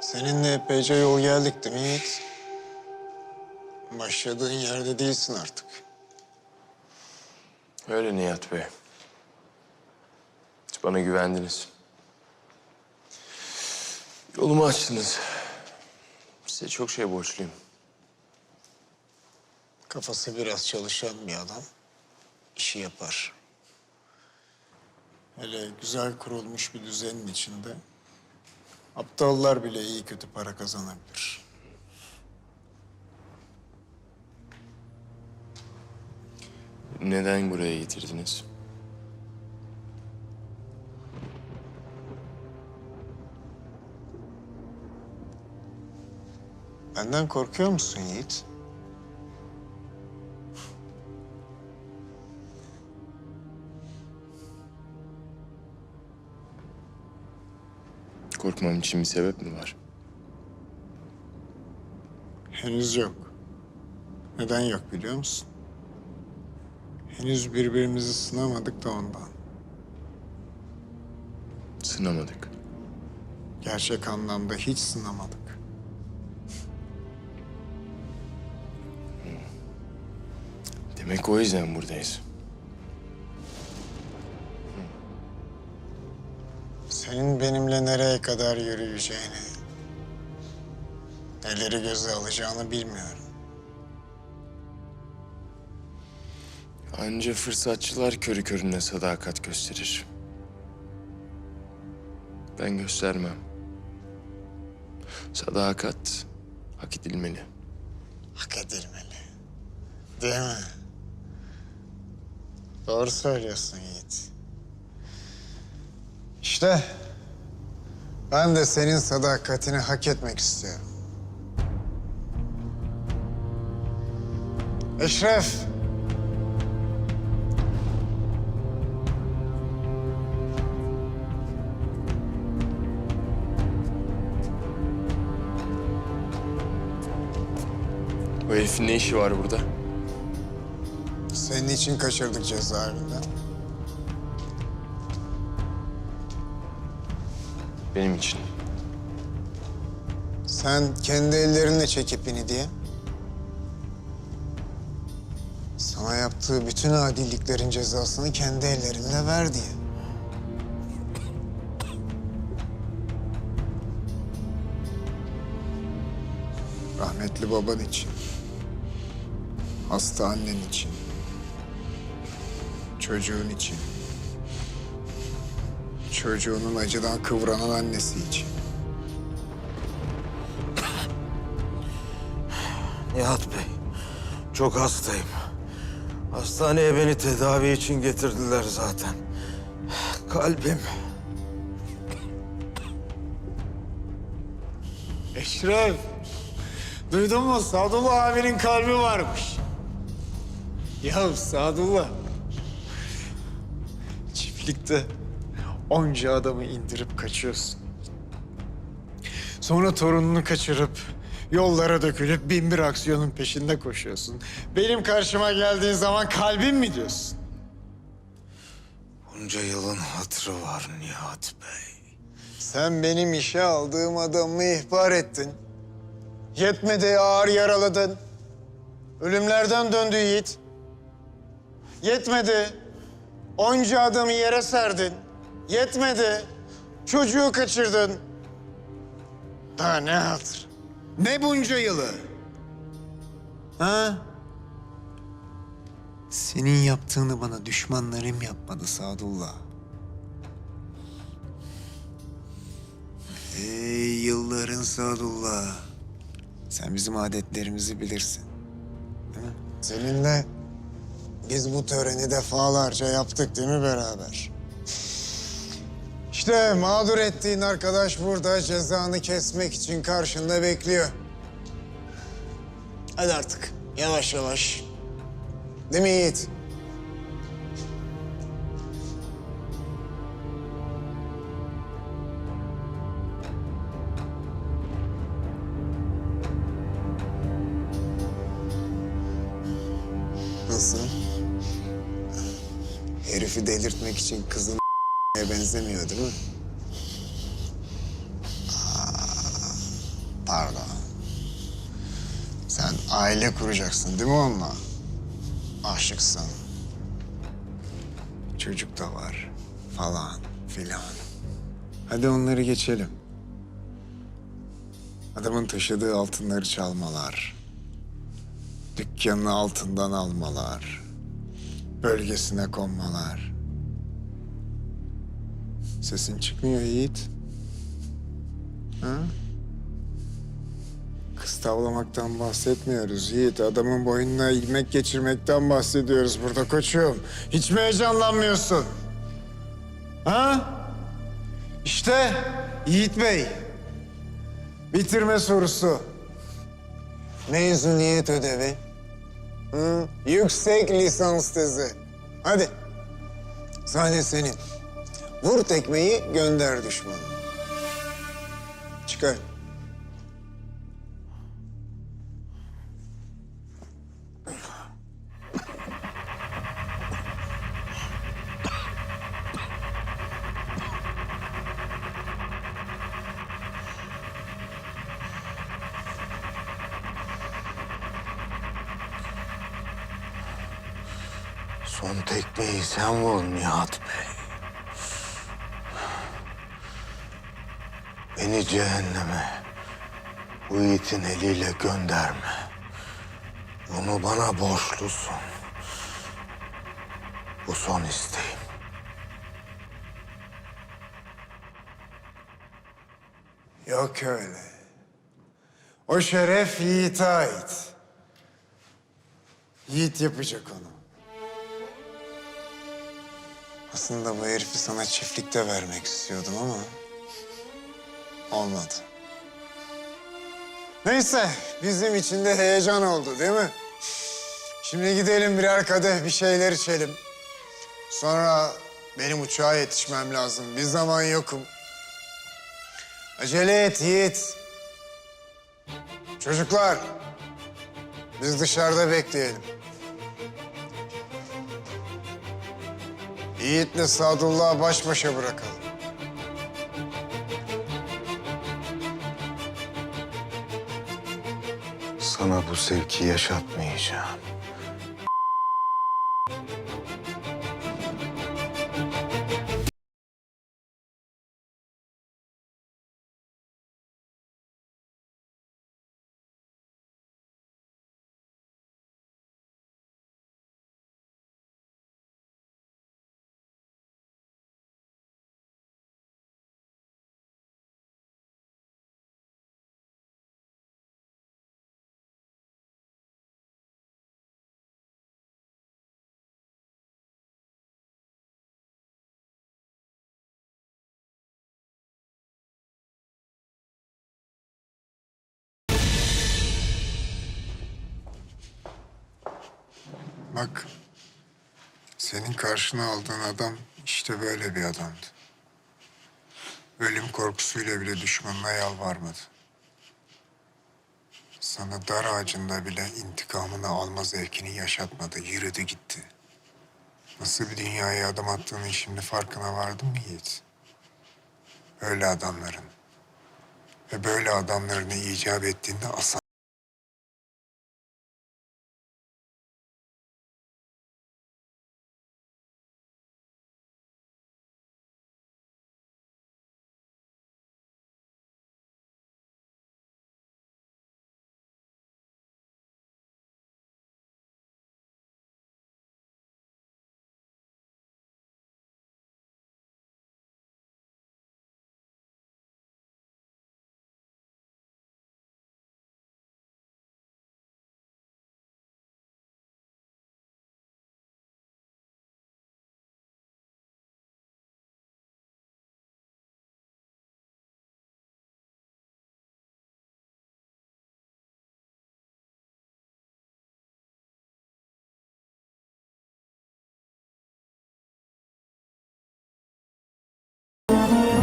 Seninle epeyce yol geldik değil mi Yiğit? Başladığın yerde değilsin artık. Öyle Nihat Bey. Hiç bana güvendiniz. Yolumu açtınız. Size çok şey borçluyum. Kafası biraz çalışan bir adam işi yapar. Hele güzel kurulmuş bir düzenin içinde aptallar bile iyi kötü para kazanabilir. Neden buraya getirdiniz? Benden korkuyor musun Yiğit? Korkmam için bir sebep mi var? Henüz yok. Neden yok biliyor musun? Henüz birbirimizi sınamadık da ondan. Sınamadık. Gerçek anlamda hiç sınamadık. Demek o yüzden buradayız. Senin benimle nereye kadar yürüyeceğini, neleri göze alacağını bilmiyorum. Anca fırsatçılar körü körüne sadakat gösterir. Ben göstermem. Sadakat hak edilmeli. Hak edilmeli. Değil mi? Doğru söylüyorsun Yiğit. İşte ben de senin sadakatini hak etmek istiyorum. Eşref. O herifin ne işi var burada? Senin için kaçırdık cezaevinden. Benim için. Sen kendi ellerinle çek ipini diye. Sana yaptığı bütün adilliklerin cezasını kendi ellerinle ver diye. Rahmetli baban için. Hasta annen için. Çocuğun için. Çocuğunun acıdan kıvranan annesi için. Nihat Bey, çok hastayım. Hastaneye beni tedavi için getirdiler zaten. Kalbim. Eşref, duydun mu? Sadullah abinin kalbi varmış. Ya Sadullah, çiftlikte onca adamı indirip kaçıyorsun. Sonra torununu kaçırıp yollara dökülüp bin bir aksiyonun peşinde koşuyorsun. Benim karşıma geldiğin zaman kalbim mi diyorsun? Bunca yılın hatırı var Nihat Bey. Sen benim işe aldığım adamı ihbar ettin. Yetmedi ağır yaraladın. Ölümlerden döndü Yiğit. Yetmedi. Onca adamı yere serdin. Yetmedi. Çocuğu kaçırdın. Daha ne hatır? Ne bunca yılı? Ha? Senin yaptığını bana düşmanlarım yapmadı Sadullah. Ey yılların Sadullah. Sen bizim adetlerimizi bilirsin. Değil mi? Seninle biz bu töreni defalarca yaptık değil mi beraber? İşte mağdur ettiğin arkadaş burada cezanı kesmek için karşında bekliyor. Hadi artık yavaş yavaş. Değil mi Yiğit? Nasıl? Herifi delirtmek için kızın benzemiyor değil mi? Aa, pardon. Sen aile kuracaksın değil mi onunla? Aşıksın. Çocuk da var falan filan. Hadi onları geçelim. Adamın taşıdığı altınları çalmalar. Dükkanını altından almalar. Bölgesine konmalar. Sesin çıkmıyor Yiğit. Ha? Kız tavlamaktan bahsetmiyoruz Yiğit. Adamın boynuna ilmek geçirmekten bahsediyoruz burada koçum. Hiç mi heyecanlanmıyorsun? Ha? İşte Yiğit Bey. Bitirme sorusu. Mezuniyet ödevi. Hı? Yüksek lisans tezi. Hadi. Sahne senin. Vur tekmeyi gönder düşmanı. Çıkar. Son tekmeyi sen vur Nihat Bey. Beni cehenneme bu yiğitin eliyle gönderme. Bunu bana borçlusun. Bu son isteğim. Yok öyle. O şeref Yiğit'e ait. Yiğit yapacak onu. Aslında bu herifi sana çiftlikte vermek istiyordum ama... Olmadı. Neyse, bizim için de heyecan oldu değil mi? Şimdi gidelim birer kadeh bir şeyler içelim. Sonra benim uçağa yetişmem lazım. Bir zaman yokum. Acele et Yiğit. Çocuklar, biz dışarıda bekleyelim. Yiğit'le Sadullah'ı baş başa bırakalım. Sana bu sevki yaşatmayacağım. Bak, senin karşına aldığın adam işte böyle bir adamdı. Ölüm korkusuyla bile düşmanına yalvarmadı. Sana dar ağacında bile intikamını alma zevkini yaşatmadı, yürüdü gitti. Nasıl bir dünyaya adım attığının şimdi farkına vardın mı Yiğit? Öyle adamların ve böyle adamlarını icap ettiğinde asar.